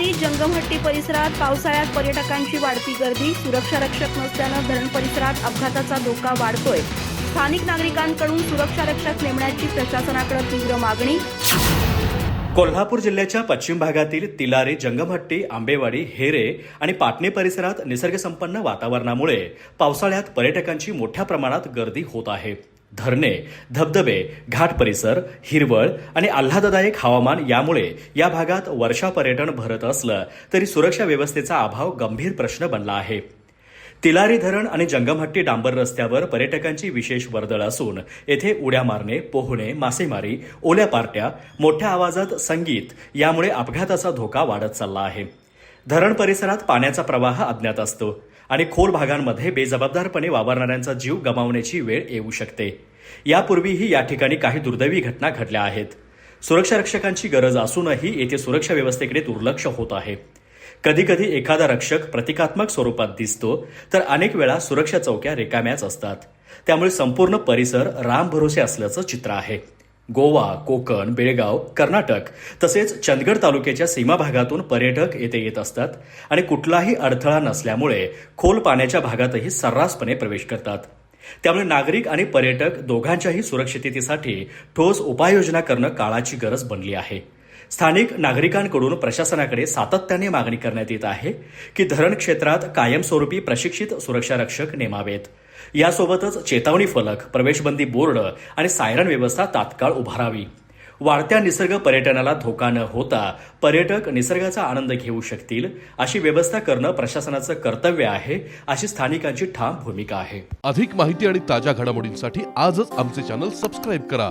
तिलारी जंगमहट्टी परिसरात पावसाळ्यात पर्यटकांची वाढती गर्दी सुरक्षा रक्षक नसल्यानं धरण परिसरात अपघाताचा धोका वाढतोय. स्थानिक नागरिकांकडून सुरक्षा रक्षक नेमण्याची प्रशासनाकडे तीव्र मागणी. कोल्हापूर जिल्ह्याच्या पश्चिम भागातील तिलारी जंगमहट्टी आंबेवाडी हेरे आणि पाटणे परिसरात निसर्गसंपन्न वातावरणामुळे पावसाळ्यात पर्यटकांची मोठ्या प्रमाणात गर्दी होत आहे. धरणे धबधबे घाट परिसर हिरवळ आणि आल्हाददायक हवामान यामुळे या भागात वर्षा पर्यटन भरत असलं तरी सुरक्षा व्यवस्थेचा अभाव गंभीर प्रश्न बनला आहे. तिलारी धरण आणि जंगमहट्टी डांबर रस्त्यावर पर्यटकांची विशेष वर्दळ असून येथे उड्या मारणे पोहणे मासेमारी ओल्या पार्ट्या मोठ्या आवाजात संगीत यामुळे अपघाताचा धोका वाढत चालला आहे. धरण परिसरात पाण्याचा प्रवाह अज्ञात असतो आणि खोल भागांमध्ये बेजबाबदारपणे वावरणाऱ्यांचा जीव गमावण्याची वेळ येऊ शकते. यापूर्वीही या ठिकाणी काही दुर्दैवी घटना घडल्या आहेत. सुरक्षा रक्षकांची गरज असूनही येथे सुरक्षा व्यवस्थेकडे दुर्लक्ष होत आहे. कधीकधी एखादा रक्षक प्रतिकात्मक स्वरूपात दिसतो तर अनेक वेळा सुरक्षा चौक्या रिकाम्याच असतात. त्यामुळे संपूर्ण परिसर राम भरोसे असल्याचं चित्र आहे. गोवा कोकण बेळगाव कर्नाटक तसेच चंदगड तालुक्याच्या सीमा भागातून पर्यटक येथे येत असतात आणि कुठलाही अडथळा नसल्यामुळे खोल पाण्याच्या भागातही सर्रासपणे प्रवेश करतात. त्यामुळे नागरिक आणि पर्यटक दोघांच्याही सुरक्षिततेसाठी ठोस उपाययोजना करणं काळाची गरज बनली आहे. स्थानिक नागरिकांकडून प्रशासनाकडे सातत्याने मागणी करण्यात येत आहे की धरण क्षेत्रात कायमस्वरूपी प्रशिक्षित सुरक्षा रक्षक नेमावेत. यासोबतच चेतावणी फलक प्रवेशबंदी बोर्ड आणि सायरन व्यवस्था तात्काळ उभारावी. वाढत्या निसर्ग पर्यटनाला धोका न होता पर्यटक निसर्गाचा आनंद घेऊ शकतील अशी व्यवस्था करणं प्रशासनाचं कर्तव्य आहे अशी स्थानिकांची ठाम भूमिका आहे. अधिक माहिती आणि ताज्या घडामोडींसाठी आजच आमचे चॅनल सबस्क्राईब करा.